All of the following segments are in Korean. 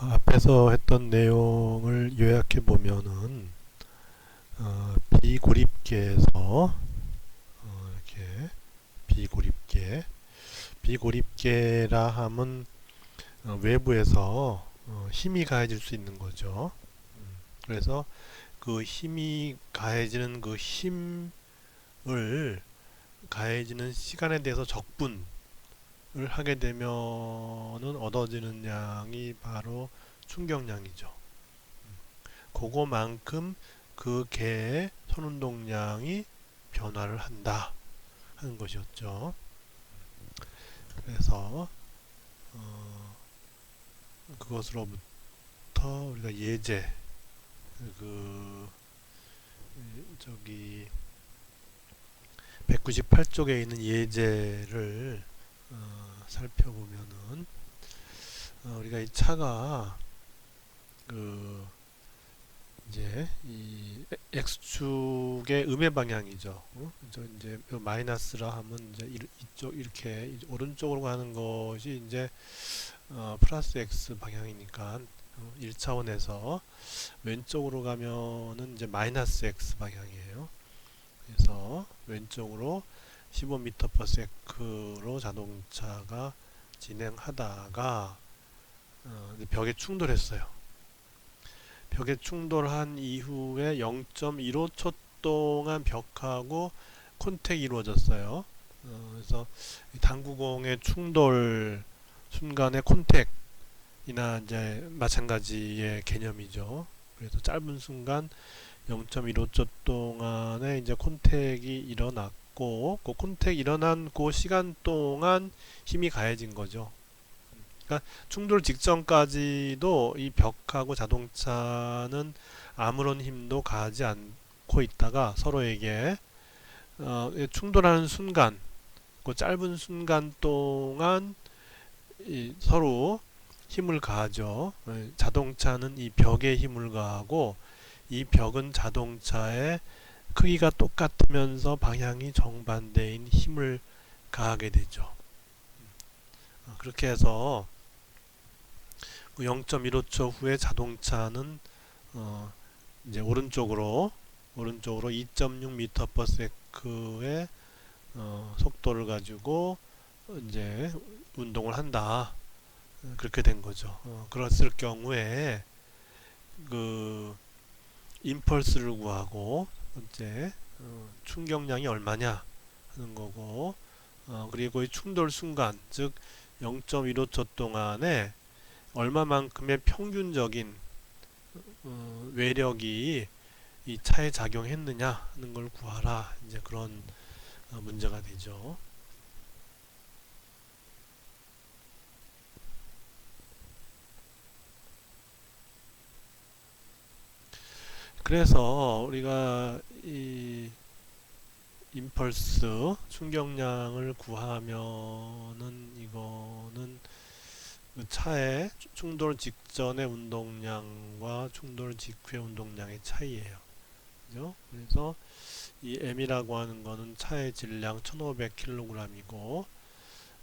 앞에서 했던 내용을 요약해 보면은 어, 비고립계에서 어, 이렇게 비고립계 비고립계라 함은 어, 외부에서 어, 힘이 가해질 수 있는 거죠. 음, 그래서 그 힘이 가해지는 그 힘을 가해지는 시간에 대해서 적분 을 하게 되면은 얻어지는 양이 바로 충격량이죠. 음. 그거만큼 그 개의 선운동량이 변화를 한다 하는 것이었죠. 그래서 어, 그것으로부터 우리가 예제 그 저기 198쪽에 있는 예제를 어, 살펴보면은 어, 우리가 이 차가 그 이제 이 x축의 음의 방향이죠. 어? 저 이제 마이너스라 하면 이제 이, 이쪽 이렇게 오른쪽으로 가는 것이 이제 어, 플러스 x 방향이니까 어, 1차원에서 왼쪽으로 가면은 이제 마이너스 x 방향이에요. 그래서 왼쪽으로 15m/s로 자동차가 진행하다가 어, 벽에 충돌했어요. 벽에 충돌한 이후에 0.15초 동안 벽하고 콘택이 이루어졌어요. 어, 그래서 당구공의 충돌 순간의 콘택이나 이제 마찬가지의 개념이죠. 그래서 짧은 순간 0.15초 동안에 이제 콘택이 일어났고 그 콘택 일어난 그 시간 동안 힘이 가해진 거죠. 그러니까 충돌 직전까지도 이 벽하고 자동차는 아무런 힘도 가하지 않고 있다가 서로에게 어, 충돌하는 순간 그 짧은 순간 동안 서로 힘을 가하죠. 자동차는 이 벽에 힘을 가하고 이 벽은 자동차의 크기가 똑같으면서 방향이 정반대인 힘을 가하게 되죠. 어, 그렇게 해서 0.15초 그 후에 자동차는 어 이제 오른쪽으로 오른쪽으로 2.6m/s의 어 속도를 가지고 이제 운동을 한다. 그렇게 된 거죠. 어 그랬을 경우에 그 임펄스를 구하고 번째 어, 충격량이 얼마냐 하는 거고 어, 그리고 이 충돌 순간 즉 0.15초 동안에 얼마만큼의 평균적인 어, 외력이 이 차에 작용했느냐 하는 걸 구하라 이제 그런 어, 문제가 되죠. 그래서 우리가 이 임펄스 충격량을 구하면은 이거는 그 차의 충돌 직전의 운동량과 충돌 직후의 운동량의 차이예요. 그죠? 그래서 이 M이라고 하는 거는 차의 질량 1500kg이고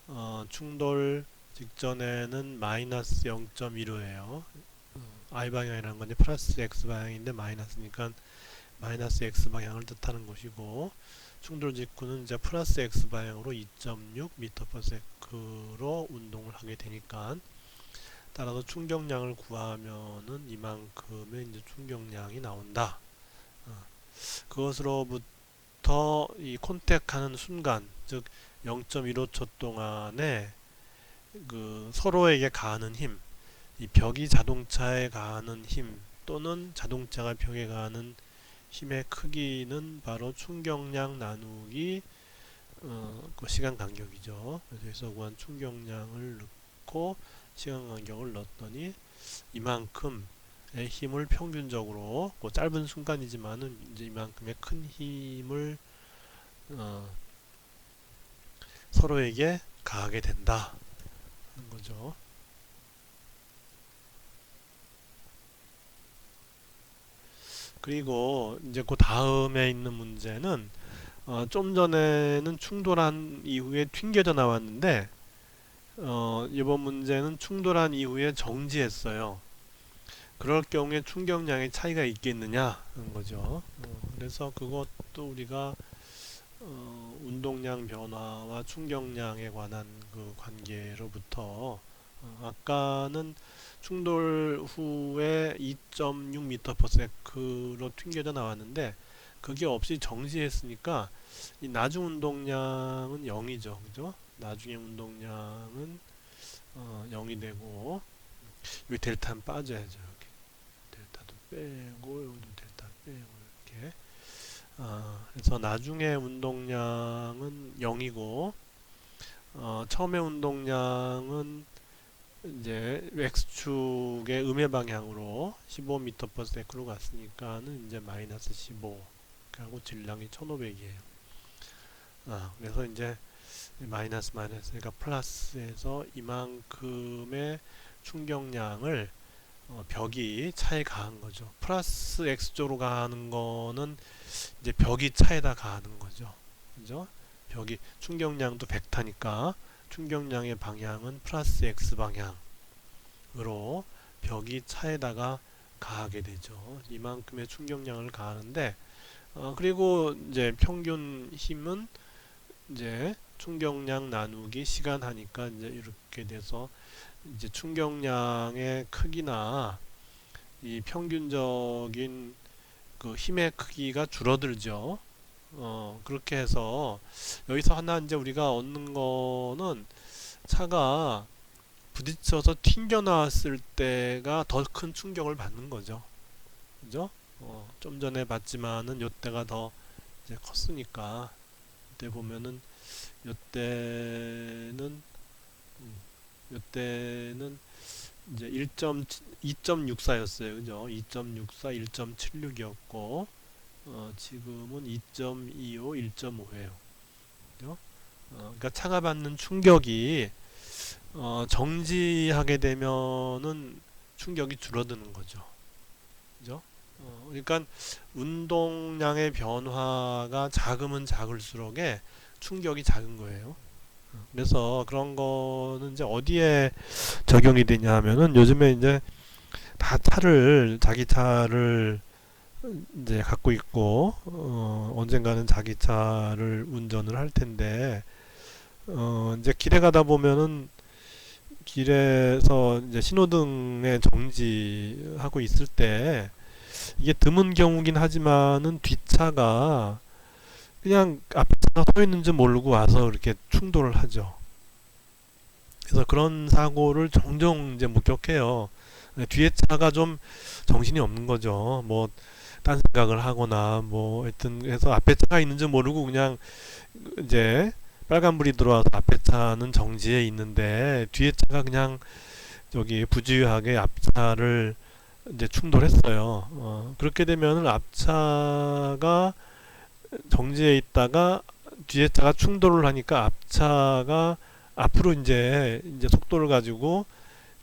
어, 충돌 직전에는 마이너스 0.15예요. i 방향이라는 건 이제 플러스 x 방향인데 마이너스니까 마이너스 x 방향을 뜻하는 것이고 충돌 직후는 이제 플러스 x 방향으로 2.6 m/s로 운동을 하게 되니까 따라서 충격량을 구하면은 이만큼의 이제 충격량이 나온다. 어, 그것으로부터 이 콘택하는 순간, 즉 0.15초 동안에 그 서로에게 가하는 힘, 이 벽이 자동차에 가하는 힘 또는 자동차가 벽에 가하는 힘의 크기는 바로 충격량 나누기 어, 그 시간 간격이죠. 그래서 구한 충격량을 넣고 시간 간격을 넣었더니 이만큼의 힘을 평균적으로 그 짧은 순간이지만은 이제 이만큼의 큰 힘을 어, 서로에게 가하게 된다. 하는 거죠. 그리고 이제 그 다음에 있는 문제는 어, 좀 전에는 충돌한 이후에 튕겨져 나왔는데 어, 이번 문제는 충돌한 이후에 정지했어요. 그럴 경우에 충격량의 차이가 있겠느냐 하는 거죠. 어, 그래서 그것도 우리가 어, 운동량 변화와 충격량에 관한 그 관계로부터 어, 아까는 충돌 후에 2.6m/s로 튕겨져 나왔는데 그게 없이 정지했으니까 이 나중 운동량은 0이죠. 그죠? 나중에 운동량은 어, 0이 되고 여기 델타는 빠져야죠. 여기 델타도 빼고 여기도 델타 빼고 이렇게 아, 그래서 나중에 운동량은 0이고 어, 처음에 운동량은 이제 x축의 음의 방향으로 15m/s로 갔으니까는 이제 마이너스 15 하고 질량이 1500이에요. 아, 그래서 이제 마이너스 마이너스가 플러스에서 이만큼의 충격량을 어, 벽이 차에 가한 거죠. 플러스 x쪽으로 가는 거는 이제 벽이 차에다 가는 거죠. 그죠? 벽이 충격량도 벡터니까 충격량의 방향은 플러스 x 방향으로 벽이 차에다가 가하게 되죠. 이만큼의 충격량을 가하는데 어, 그리고 이제 평균 힘은 이제 충격량 나누기 시간 하니까 이제 이렇게 돼서 이제 충격량의 크기나 이 평균적인 그 힘의 크기가 줄어들죠. 어, 그렇게 해서 여기서 하나 이제 우리가 얻는 거는 차가 부딪혀서 튕겨 나왔을 때가 더 큰 충격을 받는 거죠. 그죠? 어, 좀 전에 봤지만은 요때가 더 이제 컸으니까 이때 보면은 요때는 음, 요때는 이제 1.2.64였어요. 그죠? 2.64, 1.76이었고 어, 지금은 2.25, 1.5예요. 그죠? 어, 그러니까 차가 받는 충격이 어, 정지하게 되면은 충격이 줄어드는 거죠. 그죠? 어, 그러니까 운동량의 변화가 작으면 작을수록에 충격이 작은 거예요. 그래서 그런 거는 이제 어디에 적용이 되냐 하면은 요즘에 이제 다 차를 자기 차를 이제 갖고 있고 어 언젠가는 자기 차를 운전을 할 텐데 어 이제 길에 가다 보면은 길에서 이제 신호등에 정지하고 있을 때 이게 드문 경우긴 하지만은 뒷차가 그냥 앞에 차가 서 있는 줄 모르고 와서 이렇게 충돌을 하죠. 그래서 그런 사고를 종종 이제 목격해요. 뒤에 차가 좀 정신이 없는 거죠. 뭐, 딴 생각을 하거나, 뭐, 하여튼, 해서 앞에 차가 있는 줄 모르고 그냥 이제 빨간불이 들어와서 앞에 차는 정지해 있는데, 뒤에 차가 그냥 저기 부주의하게 앞차를 이제 충돌했어요. 어, 그렇게 되면은 앞차가 정지해 있다가 뒤에 차가 충돌을 하니까 앞차가 앞으로 이제 이제 속도를 가지고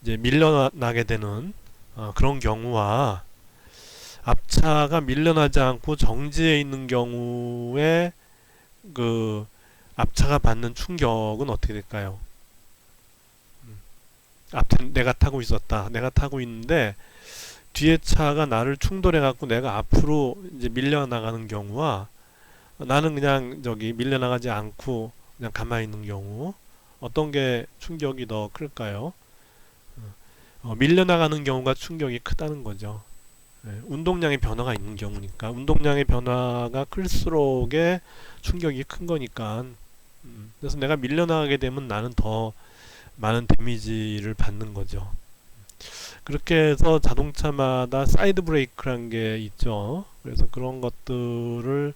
이제 밀려나게 되는 어, 그런 경우와 앞차가 밀려나지 않고 정지해 있는 경우에 그 앞차가 받는 충격은 어떻게 될까요? 음. 앞에 내가 타고 있었다. 내가 타고 있는데 뒤에 차가 나를 충돌해 갖고 내가 앞으로 이제 밀려나가는 경우와 나는 그냥 저기 밀려나가지 않고 그냥 가만히 있는 경우 어떤 게 충격이 더 클까요? 어, 밀려나가는 경우가 충격이 크다는 거죠. 네, 운동량의 변화가 있는 경우니까 운동량의 변화가 클수록의 충격이 큰 거니까 음, 그래서 내가 밀려나가게 되면 나는 더 많은 데미지를 받는 거죠. 그렇게 해서 자동차마다 사이드 브레이크란 게 있죠. 그래서 그런 것들을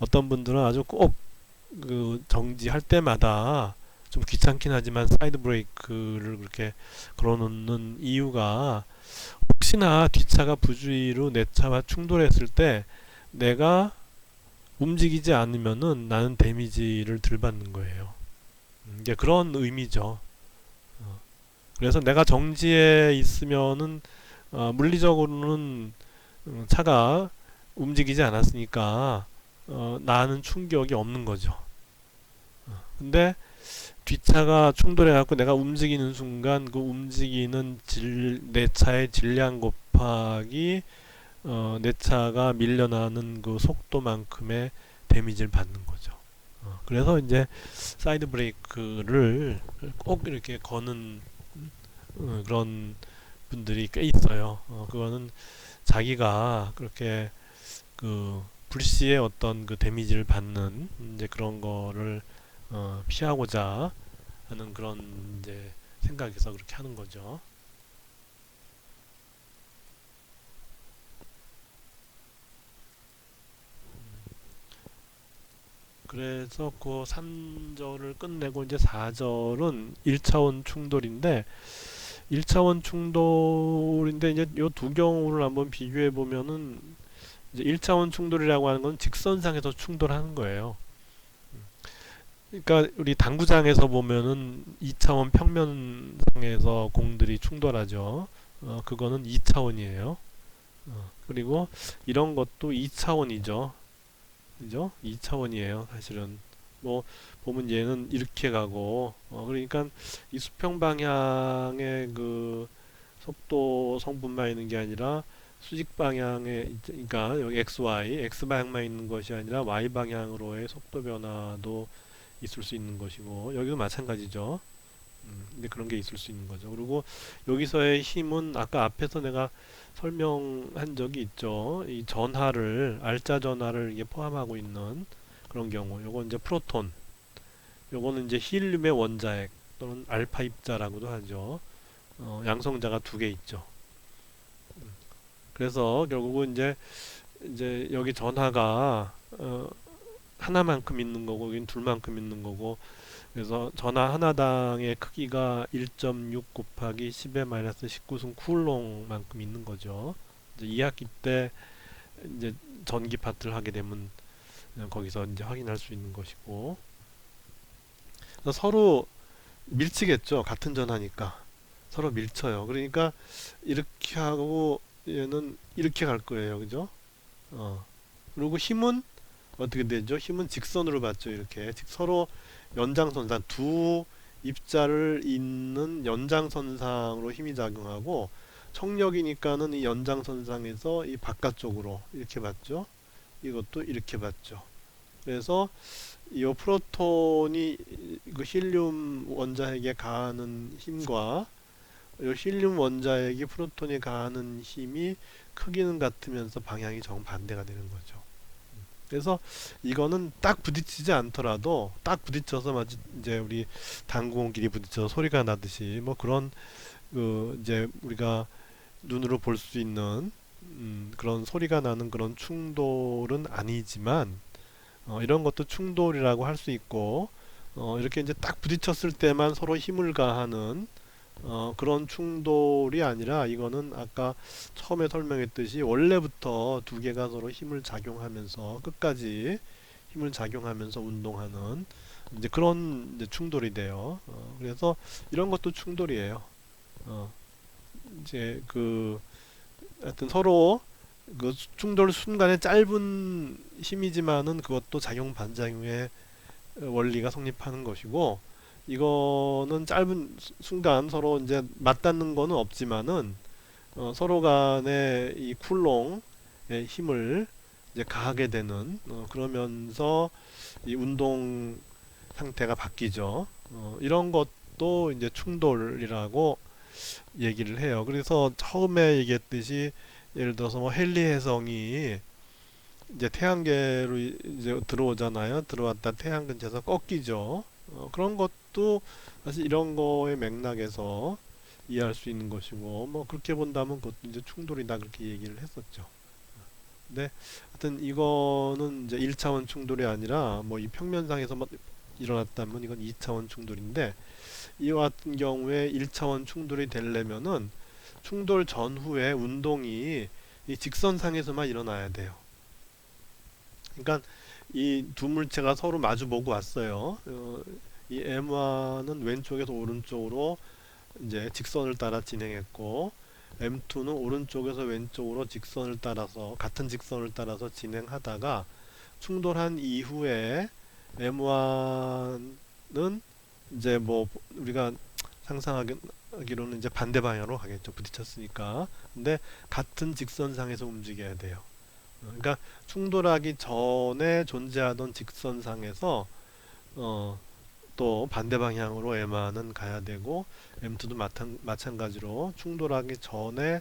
어떤 분들은 아주 꼭 그 정지할 때마다 좀 귀찮긴 하지만 사이드 브레이크를 그렇게 걸어놓는 이유가 혹시나 뒷차가 부주의로 내 차와 충돌했을 때 내가 움직이지 않으면은 나는 데미지를 덜 받는 거예요. 음, 이게 그런 의미죠. 어. 그래서 내가 정지에 있으면은 어, 물리적으로는 음, 차가 움직이지 않았으니까 어, 나는 충격이 없는 거죠. 어, 근데 뒷차가 충돌해 갖고 내가 움직이는 순간 그 움직이는 질, 내 차의 질량 곱하기 어, 내 차가 밀려나는 그 속도만큼의 데미지를 받는 거죠. 어, 그래서 이제 사이드 브레이크를 꼭 이렇게 거는 어, 그런 분들이 꽤 있어요. 어, 그거는 자기가 그렇게 그 불시에 어떤 그 데미지를 받는 이제 그런 거를 어, 피하고자 하는 그런 이제 생각에서 그렇게 하는 거죠. 그래서 그 3절을 끝내고 이제 4절은 1차원 충돌인데 1차원 충돌인데 이제 요 두 경우를 한번 비교해 보면은 이제 1차원 충돌이라고 하는 건 직선상에서 충돌하는 거예요. 그러니까 우리 당구장에서 보면은 2차원 평면상에서 공들이 충돌하죠. 어, 그거는 2차원이에요. 어, 그리고 이런 것도 2차원이죠. 그죠? 2차원이에요. 사실은 뭐 보면 얘는 이렇게 가고 어, 그러니까 이 수평 방향의 그 속도 성분만 있는 게 아니라 수직 방향에 그러니까 여기 XY, X 방향만 있는 것이 아니라 Y 방향으로의 속도 변화도 있을 수 있는 것이고 여기도 마찬가지죠. 음, 근데 그런 게 있을 수 있는 거죠. 그리고 여기서의 힘은 아까 앞에서 내가 설명한 적이 있죠. 이 전하를 알짜 전하를 이게 포함하고 있는 그런 경우. 요건 이제 프로톤. 요거는 이제 힐륨의 원자핵 또는 알파 입자라고도 하죠. 어, 양성자가 두 개 있죠. 음, 그래서 결국은 이제 이제 여기 전하가 어, 하나만큼 있는 거고 여긴 둘만큼 있는 거고 그래서 전하 하나당의 크기가 1.6 곱하기 10의 마이너스 19승 쿨롱만큼 있는 거죠. 이제 2학기 때 이제 전기 파트를 하게 되면 거기서 이제 확인할 수 있는 것이고 서로 밀치겠죠. 같은 전하니까 서로 밀쳐요. 그러니까 이렇게 하고 얘는 이렇게 갈 거예요. 그죠? 어. 그리고 힘은 어떻게 되죠? 힘은 직선으로 받죠. 이렇게 서로 연장선상 두 입자를 잇는 연장선상으로 힘이 작용하고 청력이니까는 이 연장선상에서 이 바깥쪽으로 이렇게 받죠. 이것도 이렇게 받죠. 그래서 이 프로톤이 그 힐륨 원자핵에 가하는 힘과 이 힐륨 원자핵이 프로톤에 가하는 힘이 크기는 같으면서 방향이 정반대가 되는 거죠. 그래서 이거는 딱 부딪히지 않더라도 딱 부딪혀서 마치 이제 우리 당구공끼리 부딪혀서 소리가 나듯이 뭐 그런 그 이제 우리가 눈으로 볼 수 있는 음 그런 소리가 나는 그런 충돌은 아니지만 어 이런 것도 충돌이라고 할 수 있고 어 이렇게 이제 딱 부딪혔을 때만 서로 힘을 가하는 어, 그런 충돌이 아니라 이거는 아까 처음에 설명했듯이 원래부터 두 개가 서로 힘을 작용하면서 끝까지 힘을 작용하면서 운동하는 이제 그런 이제 충돌이 돼요. 어, 그래서 이런 것도 충돌이에요. 어, 이제 그 하여튼 서로 그 충돌 순간에 짧은 힘이지만은 그것도 작용 반작용의 원리가 성립하는 것이고 이거는 짧은 순간 서로 이제 맞닿는 거는 없지만은 어, 서로 간의 이 쿨롱의 힘을 이제 가하게 되는 어, 그러면서 이 운동 상태가 바뀌죠. 어, 이런 것도 이제 충돌이라고 얘기를 해요. 그래서 처음에 얘기했듯이 예를 들어서 뭐 헨리 해성이 이제 태양계로 이제 들어오잖아요. 들어왔다 태양 근처에서 꺾이죠. 어, 그런 것도 사실 이런 거의 맥락에서 이해할 수 있는 것이고 뭐 그렇게 본다면 그것도 이제 충돌이다 그렇게 얘기를 했었죠. 근데 하여튼 이거는 이제 1차원 충돌이 아니라 뭐 이 평면상에서 뭐 일어났다면 이건 2차원 충돌인데 이와 같은 경우에 1차원 충돌이 되려면은 충돌 전후에 운동이 이 직선상에서만 일어나야 돼요. 그러니까 이 두 물체가 서로 마주 보고 왔어요. 어, 이 M1은 왼쪽에서 오른쪽으로 이제 직선을 따라 진행했고 M2는 오른쪽에서 왼쪽으로 직선을 따라서 같은 직선을 따라서 진행하다가 충돌한 이후에 M1은 이제 뭐 우리가 상상하기로는 이제 반대 방향으로 가겠죠. 부딪혔으니까. 근데 같은 직선상에서 움직여야 돼요. 어, 그러니까 충돌하기 전에 존재하던 직선상에서 어, 또 반대 방향으로 M1은 가야 되고 M2도 마찬, 마찬가지로 충돌하기 전에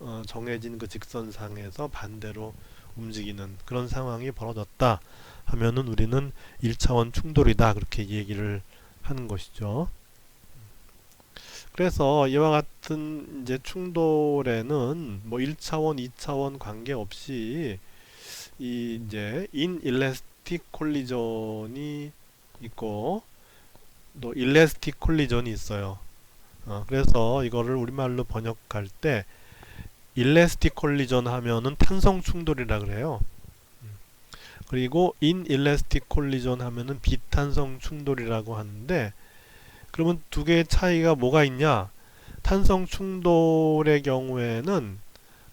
어, 정해진 그 직선상에서 반대로 움직이는 그런 상황이 벌어졌다 하면은 우리는 1차원 충돌이다 그렇게 얘기를 하는 것이죠. 그래서 이와 같은 이제 충돌에는 뭐 1차원, 2차원 관계없이 이 이제 인일레스틱 콜리전이 있고 또 일레스틱 콜리전이 있어요. 어, 그래서 이거를 우리말로 번역할 때 일레스틱 콜리전 하면은 탄성 충돌이라 그래요. 음. 그리고 인일레스틱 콜리전 하면은 비탄성 충돌이라고 하는데 그러면 두 개의 차이가 뭐가 있냐? 탄성 충돌의 경우에는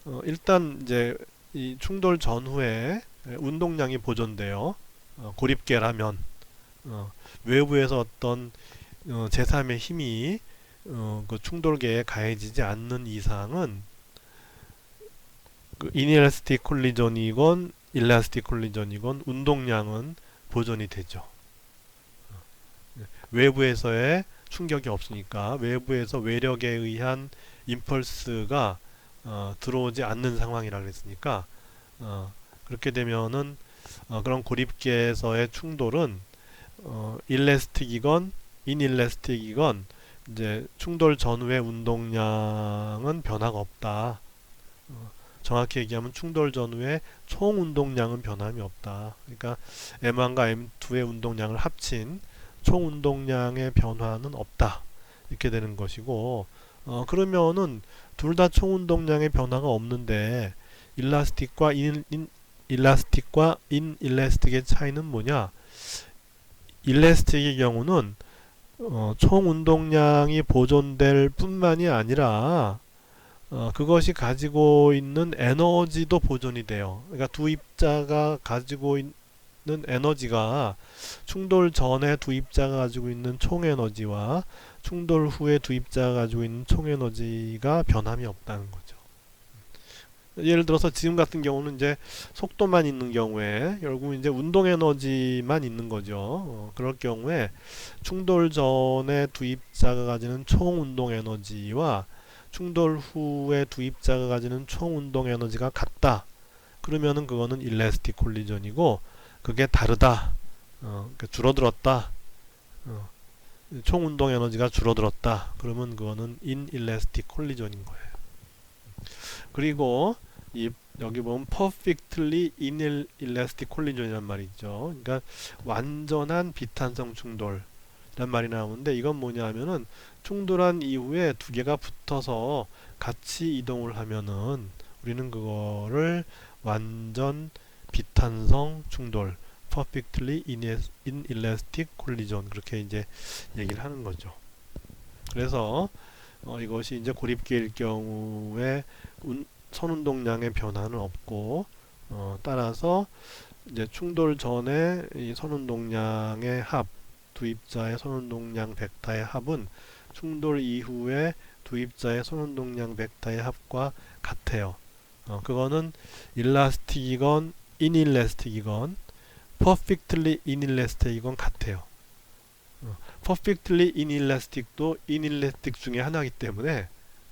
어, 일단 이제 이 충돌 전후에 운동량이 보존돼요. 어, 고립계라면 어, 외부에서 어떤 어, 제3의 힘이 어, 그 충돌계에 가해지지 않는 이상은 그 이니엘스틱 콜리전이건 일라스틱 콜리전이건 운동량은 보존이 되죠. 외부에서의 충격이 없으니까 외부에서 외력에 의한 임펄스가 어, 들어오지 않는 상황이라 그랬으니까 어, 그렇게 되면은 어, 그런 고립계에서의 충돌은 어, 일레스틱이건 인일레스틱이건 이제 충돌 전후의 운동량은 변화가 없다. 어, 정확히 얘기하면 충돌 전후의 총 운동량은 변함이 없다. 그러니까 M1과 M2의 운동량을 합친 총 운동량의 변화는 없다. 이렇게 되는 것이고 어, 그러면은 둘 다 총 운동량의 변화가 없는데 일라스틱과 인, 인 일라스틱과 인일라스틱의 차이는 뭐냐? 일라스틱의 경우는 어, 총 운동량이 보존될 뿐만이 아니라 어, 그것이 가지고 있는 에너지도 보존이 돼요. 그러니까 두 입자가 가지고 있는 에너지가 충돌 전에 두 입자가 가지고 있는 총 에너지와 충돌 후에 두 입자가 가지고 있는 총 에너지가 변함이 없다는 거죠. 예를 들어서 지금 같은 경우는 이제 속도만 있는 경우에 결국 이제 운동 에너지만 있는 거죠. 어, 그럴 경우에 충돌 전에 두 입자가 가지는 총 운동 에너지와 충돌 후에 두 입자가 가지는 총 운동 에너지가 같다. 그러면은 그거는 일레스틱 콜리전이고 그게 다르다. 어, 그러니까 줄어들었다. 어, 총 운동 에너지가 줄어들었다. 그러면 그거는 인일레스틱 콜리전인 거예요. 그리고 이 여기 보면 perfectly inelastic collision이란 말이 죠 그러니까 완전한 비탄성 충돌 이란 말이 나오는데 이건 뭐냐 하면은 충돌한 이후에 두 개가 붙어서 같이 이동을 하면은 우리는 그거를 완전 비탄성 충돌 perfectly inelastic collision 그렇게 이제 얘기를 하는 거죠. 그래서 어, 이것이 이제 고립계일 경우에 운, 선운동량의 변화는 없고 어, 따라서 이제 충돌 전에 이 선운동량의 합, 두 입자의 선운동량 벡터의 합은 충돌 이후에 두 입자의 선운동량 벡터의 합과 같아요. 어, 그거는 일라스틱이건 인일라스틱이건 perfectly inelastic이건 같아요. 어, perfectly inelastic도 inelastic 중에 하나이기 때문에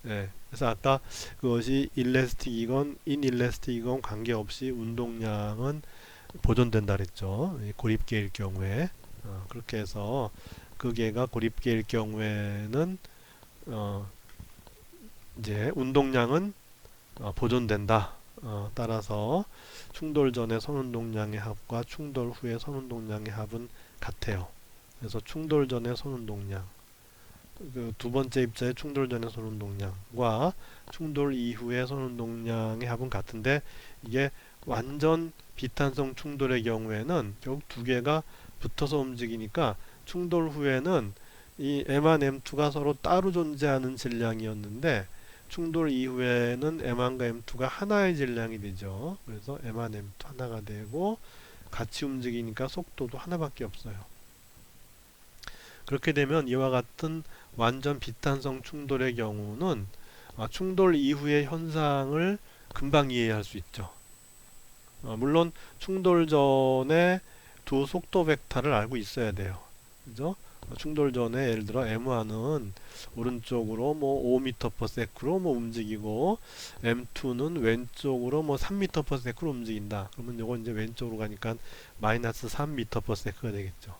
예, 그래서 아까 그것이 일레스틱이건 인일레스틱이건 관계없이 운동량은 보존된다 그랬죠. 고립계일 경우에 어, 그렇게 해서 그 개가 고립계일 경우에는 어, 이제 운동량은 어, 보존된다. 어, 따라서 충돌 전의 선운동량의 합과 충돌 후의 선운동량의 합은 같아요. 그래서 충돌 전의 선운동량 그 두 번째 입자의 충돌 전의 선운동량과 충돌 이후의 선운동량의 합은 같은데 이게 완전 비탄성 충돌의 경우에는 결국 두 개가 붙어서 움직이니까 충돌 후에는 이 M1, M2가 서로 따로 존재하는 질량이었는데 충돌 이후에는 M1과 M2가 하나의 질량이 되죠. 그래서 M1, M2 하나가 되고 같이 움직이니까 속도도 하나밖에 없어요. 그렇게 되면 이와 같은 완전 비탄성 충돌의 경우는 아, 충돌 이후의 현상을 금방 이해할 수 있죠. 어, 물론 충돌 전에 두 속도 벡터를 알고 있어야 돼요. 그죠? 어, 충돌 전에 예를 들어 M1은 오른쪽으로 뭐 5m/s로 뭐 움직이고 M2는 왼쪽으로 뭐 3m/s로 움직인다. 그러면 요건 이제 왼쪽으로 가니까 마이너스 3m/s가 되겠죠.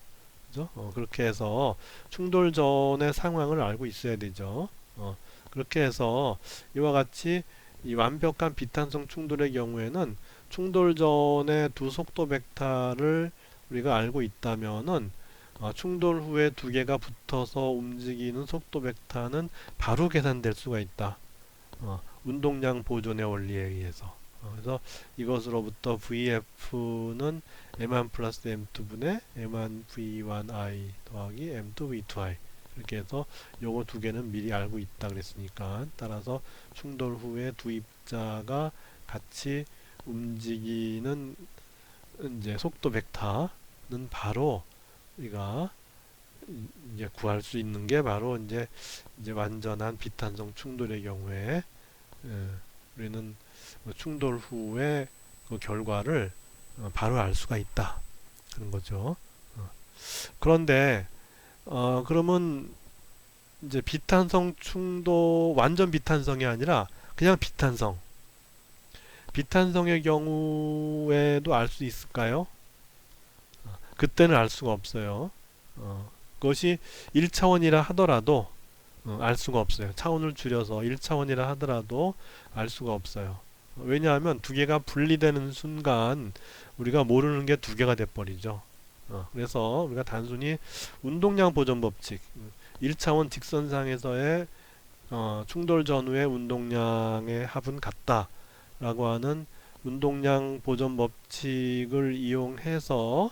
그죠? 어, 그렇게 해서 충돌 전의 상황을 알고 있어야 되죠. 어, 그렇게 해서 이와 같이 이 완벽한 비탄성 충돌의 경우에는 충돌 전에 두 속도 벡터를 우리가 알고 있다면은 어, 충돌 후에 두 개가 붙어서 움직이는 속도 벡터는 바로 계산될 수가 있다. 어, 운동량 보존의 원리에 의해서. 어, 그래서 이것으로부터 VF는 M1 플러스 M2분의 M1 V1I 더하기 M2 V2I 이렇게 해서 요거 두 개는 미리 알고 있다 그랬으니까 따라서 충돌 후에 두 입자가 같이 움직이는 이제 속도 벡터는 바로 우리가 이제 구할 수 있는 게 바로 이제 이제 완전한 비탄성 충돌의 경우에 예, 우리는 뭐 충돌 후에 그 결과를 어, 바로 알 수가 있다 그런 거죠. 어. 그런데 어 그러면 이제 비탄성 충돌 완전 비탄성이 아니라 그냥 비탄성 비탄성의 경우에도 알 수 있을까요? 어, 그때는 알 수가 없어요. 어, 그것이 1차원이라 하더라도 어, 알 수가 없어요. 차원을 줄여서 1차원이라 하더라도 알 수가 없어요. 왜냐하면 두 개가 분리되는 순간 우리가 모르는 게 두 개가 돼버리죠. 어, 그래서 우리가 단순히 운동량 보존 법칙 1차원 직선상에서의 어, 충돌 전후의 운동량의 합은 같다 라고 하는 운동량 보존 법칙을 이용해서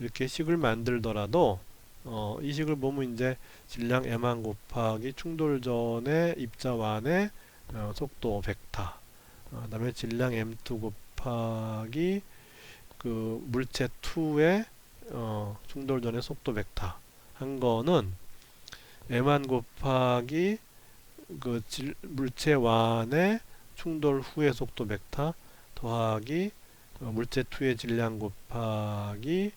이렇게 식을 만들더라도 어, 이 식을 보면 이제 질량 m만 곱하기 충돌 전의 입자완의 어, 속도 벡터 어, 그 다음에 질량 m2 곱하기 그 물체 2의 어, 충돌 전의 속도 벡터. 한 거는 m만 곱하기 그 질, 물체 완의 충돌 후의 속도 벡터 더하기 어, 물체 2의 질량 곱하기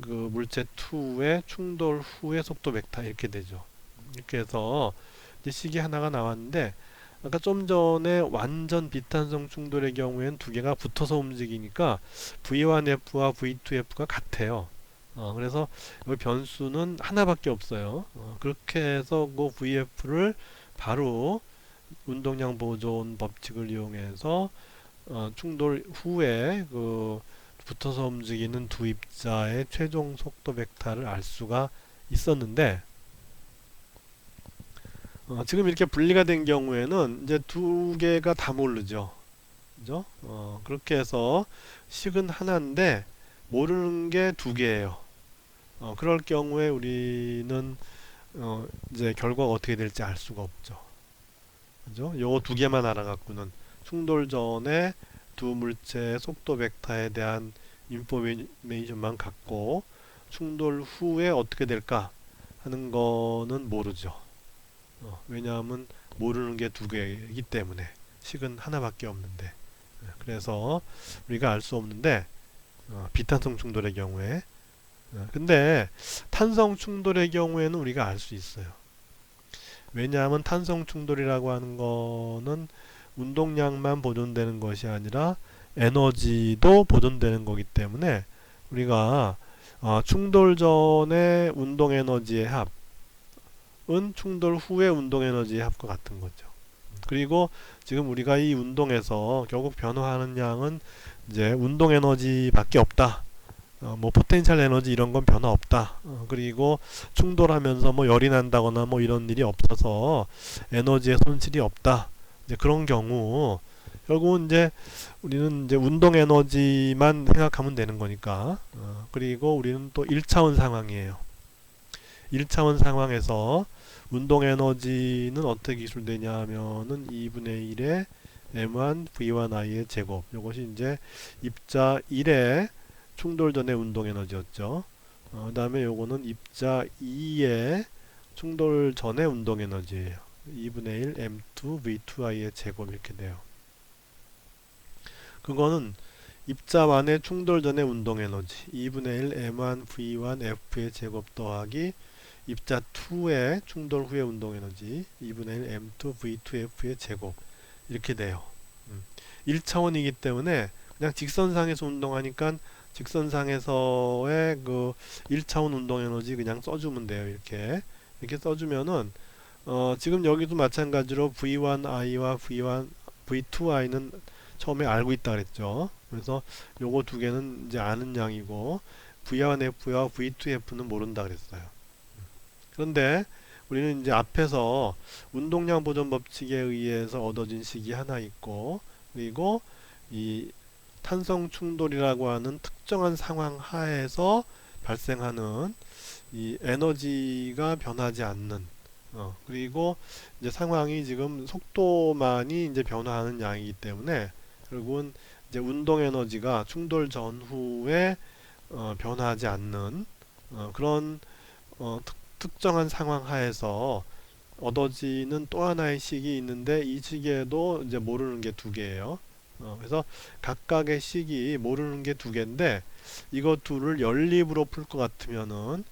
그 물체 2의 충돌 후의 속도 벡터 이렇게 되죠. 이렇게 해서 이제 식이 하나가 나왔는데 아까 좀 전에 완전 비탄성 충돌의 경우에는 두 개가 붙어서 움직이니까 V1F와 V2F가 같아요. 어, 그래서 여기 변수는 하나밖에 없어요. 어, 그렇게 해서 그 VF를 바로 운동량 보존 법칙을 이용해서 어, 충돌 후에 그 붙어서 움직이는 두 입자의 최종 속도 벡터를 알 수가 있었는데 어, 지금 이렇게 분리가 된 경우에는 이제 두 개가 다 모르죠. 그죠? 어, 그렇게 해서 식은 하나인데 모르는 게 두 개예요. 어, 그럴 경우에 우리는 어, 이제 결과가 어떻게 될지 알 수가 없죠. 그죠? 요거 두 개만 알아갖고는 충돌 전에 두 물체의 속도 벡터에 대한 인포메이션만 갖고 충돌 후에 어떻게 될까 하는 거는 모르죠. 어, 왜냐하면 모르는 게 두 개이기 때문에 식은 하나밖에 없는데 예, 그래서 우리가 알 수 없는데 어, 비탄성 충돌의 경우에 어, 근데 탄성 충돌의 경우에는 우리가 알 수 있어요. 왜냐하면 탄성 충돌이라고 하는 거는 운동량만 보존되는 것이 아니라 에너지도 보존되는 거기 때문에 우리가 어, 충돌 전의 운동 에너지의 합은 충돌 후의 운동 에너지의 합과 같은 거죠. 그리고 지금 우리가 이 운동에서 결국 변화하는 양은 이제 운동 에너지밖에 없다. 어, 뭐 포텐셜 에너지 이런 건 변화 없다. 어, 그리고 충돌하면서 뭐 열이 난다거나 뭐 이런 일이 없어서 에너지의 손실이 없다. 이제 그런 경우 결국은 이제 우리는 이제 운동 에너지만 생각하면 되는 거니까. 어, 그리고 우리는 또 1차원 상황이에요. 1차원 상황에서 운동 에너지는 어떻게 기술되냐 하면은 2분의 1의 m1 v1i의 제곱. 이것이 이제 입자 1의 충돌 전의 운동 에너지였죠. 어, 그 다음에 요거는 입자 2의 충돌 전의 운동 에너지예요. 2분의 1 m2 v2i의 제곱 이렇게 돼요. 그거는 입자 1의 충돌 전의 운동 에너지 2분의 1 m1 v1 f의 제곱 더하기 입자 2의 충돌 후의 운동 에너지 2분의 1 m2 v2 f의 제곱 이렇게 돼요. 음. 1차원이기 때문에 그냥 직선상에서 운동하니까 직선상에서의 그 1차원 운동 에너지 그냥 써주면 돼요. 이렇게 이렇게 써주면은 어 지금 여기도 마찬가지로 v1i와 v1 v2i는 처음에 알고 있다 그랬죠. 그래서 요거 두 개는 이제 아는 양이고 v1f와 v2f는 모른다 그랬어요. 그런데 우리는 이제 앞에서 운동량 보존 법칙에 의해서 얻어진 식이 하나 있고 그리고 이 탄성 충돌이라고 하는 특정한 상황 하에서 발생하는 이 에너지가 변하지 않는 어 그리고 이제 상황이 지금 속도만이 이제 변화하는 양이기 때문에 결국은 이제 운동 에너지가 충돌 전후에 어 변하지 않는 어 그런 어 특, 특정한 상황 하에서 얻어지는 또 하나의 식이 있는데 이 식에도 이제 모르는 게 두 개예요. 어, 그래서 각각의 식이 모르는 게 두 개인데 이거 둘을 연립으로 풀 것 같으면은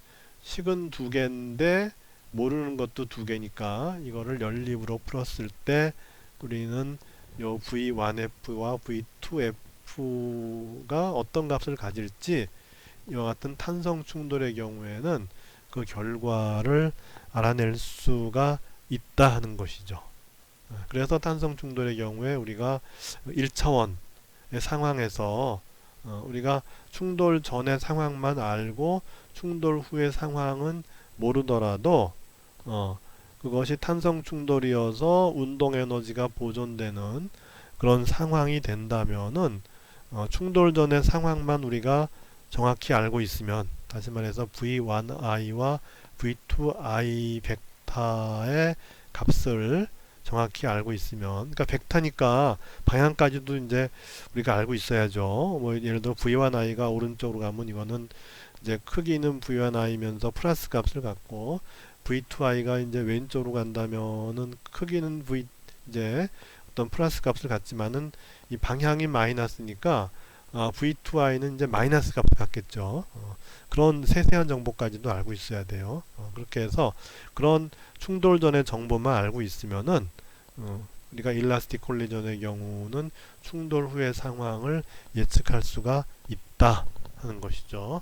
식은 두 개인데 모르는 것도 두 개니까 이거를 연립으로 풀었을 때 우리는 요 V1F와 V2F가 어떤 값을 가질지 이와 같은 탄성 충돌의 경우에는 그 결과를 알아낼 수가 있다 하는 것이죠. 그래서 탄성 충돌의 경우에 우리가 1차원의 상황에서 어, 우리가 충돌 전의 상황만 알고 충돌 후의 상황은 모르더라도 어, 그것이 탄성 충돌이어서 운동 에너지가 보존되는 그런 상황이 된다면은 어, 충돌 전의 상황만 우리가 정확히 알고 있으면 다시 말해서 V1i와 V2i 벡터의 값을 정확히 알고 있으면 그러니까 벡터니까 방향까지도 이제 우리가 알고 있어야죠. 뭐 예를 들어 v1i가 오른쪽으로 가면 이거는 이제 크기는 v1i면서 플러스 값을 갖고 v2i가 이제 왼쪽으로 간다면은 크기는 v 이제 어떤 플러스 값을 갖지만은 이 방향이 마이너스니까 어, v2i는 이제 마이너스 값을 갖겠죠. 어, 그런 세세한 정보까지도 알고 있어야 돼요. 어, 그렇게 해서 그런 충돌 전의 정보만 알고 있으면은 어, 우리가 일라스틱 콜리전의 경우는 충돌 후의 상황을 예측할 수가 있다 하는 것이죠.